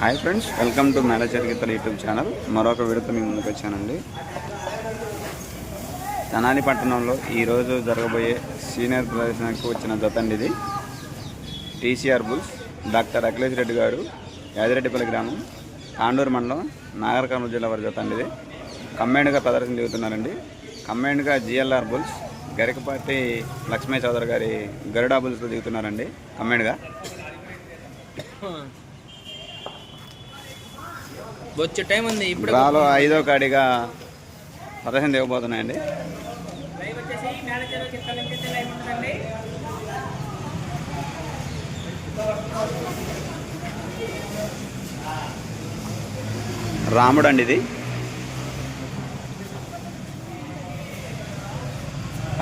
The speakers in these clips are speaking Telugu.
Hi friends welcome to manager Geetala YouTube channel. మరొక విడత మీ ముందుకు వచ్చానండి. తెనాలి పట్టణంలో ఈరోజు జరగబోయే సీనియర్ ప్రదర్శనకు వచ్చిన జతండి ఇది. TCR bulls doctor Akhilesh Reddy garu Yadireddipalli గ్రామం తాండూరు మండలం నాగర్ కర్నూలు జిల్లా వారి జతండి ఇది. కమ్మైండ్గా ప్రదర్శన దిగుతున్నారండి కమ్మైండ్గా జిఎల్ఆర్ బుల్స్ గరికపాటి లక్ష్మీ చౌదరి గారి గరుడా బుల్స్తో దిగుతున్నారండి కమ్మైండ్గా వచ్చే టైం ఉంది ఇప్పుడు డ్రాలో ఐదో కాడిగా లైవ్ ఉంటుందండి? రాముడు అండి ఇది.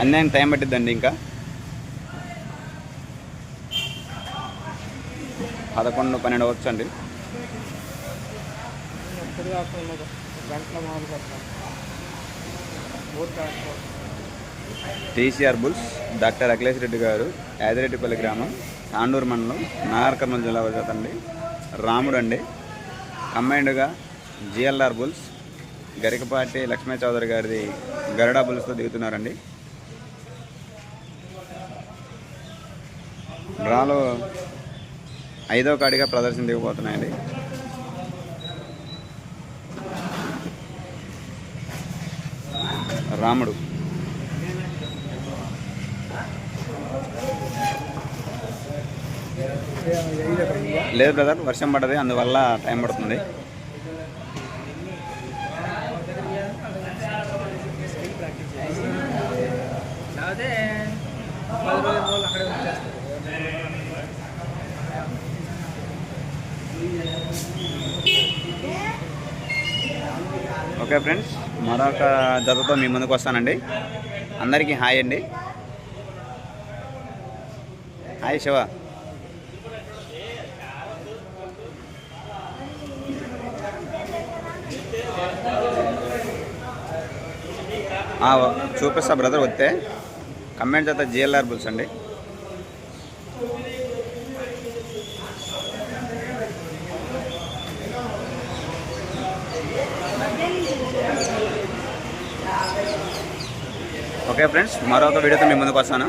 అన్యాయం టైం పట్టిద్దండి ఇంకా. పదకొండు పన్నెండు అవచ్చు అండి TCR bulls doctor Akhilesh Reddy garu Yadireddipalli గ్రామం తాండూరు మండలం నాగర్ కర్నూలు జిల్లా అండి. రాముడు అండి కంబైన్డ్గా జిఎల్ఆర్ బుల్స్ గరికపాటి లక్ష్మీ చౌదరి గారిది గరుడా బుల్స్తో దిగుతున్నారండి. డ్రాలో ఐదో కాడిగా ప్రదర్శన దిగిపోతున్నాయండి. రాముడు. లేదు బ్రదర్ వర్షం పడ్డది అందువల్ల టైం పడుతుంది. ఓకే ఫ్రెండ్స్ మరొక జతతో మీ ముందుకు వస్తానండి. అందరికీ హాయ్ అండి. హాయ్ శివ. చూపిస్తా బ్రదర్ వస్తే కమెంట్ చేత జిఎల్ఆర్ బుల్స్ అండి. ఓకే ఫ్రెండ్స్ మరొక వీడియోతో మీ ముందుకు వస్తాను.